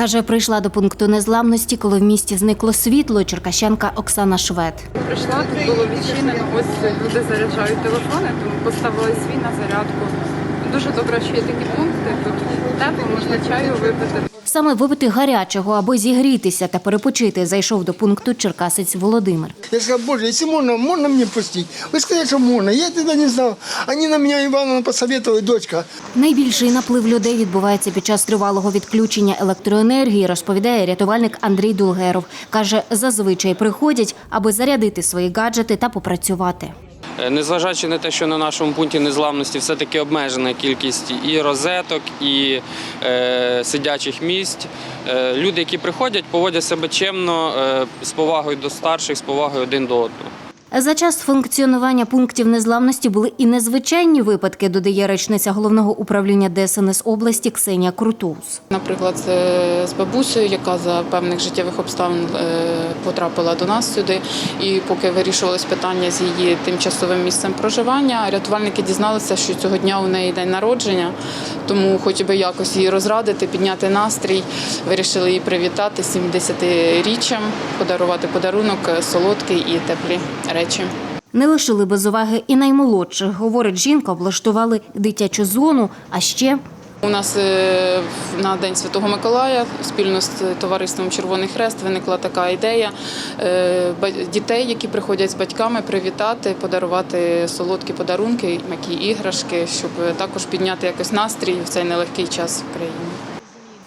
Каже, прийшла до пункту незламності, коли в місті зникло світло. Черкащенка Оксана Швед. Прийшла, тут було відчинено, ось люди заряджають телефони, тому поставили свій на зарядку. Дуже добре, що є такі пункти. Тут тепло, можна чаю випити. Саме випити гарячого, аби зігрітися та перепочити, зайшов до пункту черкасець Володимир. Я сказал, боже, если можно, можно мне пустить? Вы сказали, что можно. Я тогда не знал. Они на меня, Ивановна, посоветовали, дочка. Найбільший наплив людей відбувається під час тривалого відключення електроенергії, розповідає рятувальник Андрій Дулгеров. Каже, зазвичай приходять, аби зарядити свої гаджети та попрацювати. Е, Незважаючи на те, що на нашому пункті незламності все-таки обмежена кількість і розеток, і е, сидячих місць, е, люди, які приходять, поводять себе чемно, е, з повагою до старших, з повагою один до одного. За час функціонування пунктів незламності були і незвичайні випадки, додає речниця головного управління ДСНС області Ксенія Крутус. Наприклад, е, з бабусею, яка за певних життєвих обставин е, потрапила до нас сюди, і поки вирішувалось питання з її тимчасовим місцем проживання, рятувальники дізналися, що цього дня у неї день народження, тому хоч би якось її розрадити, підняти настрій, вирішили її привітати 70-річчям, подарувати подарунок е, солодкий і теплі речі. Не лишили без уваги і наймолодших. Говорить, жінка облаштували дитячу зону, а ще У нас е, на День Святого Миколая спільно з товариством Червоний Хрест виникла така ідея е, дітей, які приходять з батьками, привітати, подарувати солодкі подарунки, які іграшки, щоб також підняти якось настрій в цей нелегкий час в країні.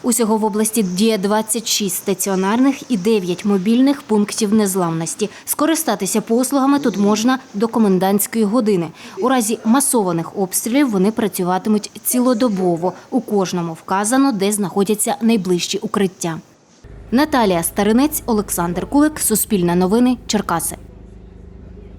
Усього в області діє 26 стаціонарних і 9 мобільних пунктів незламності. Скористатися послугами тут можна до комендантської години. У разі масованих обстрілів вони працюватимуть цілодобово. У кожному вказано, де знаходяться найближчі укриття. Наталія Старинець, Олександр Кулик, Суспільне новини, Черкаси.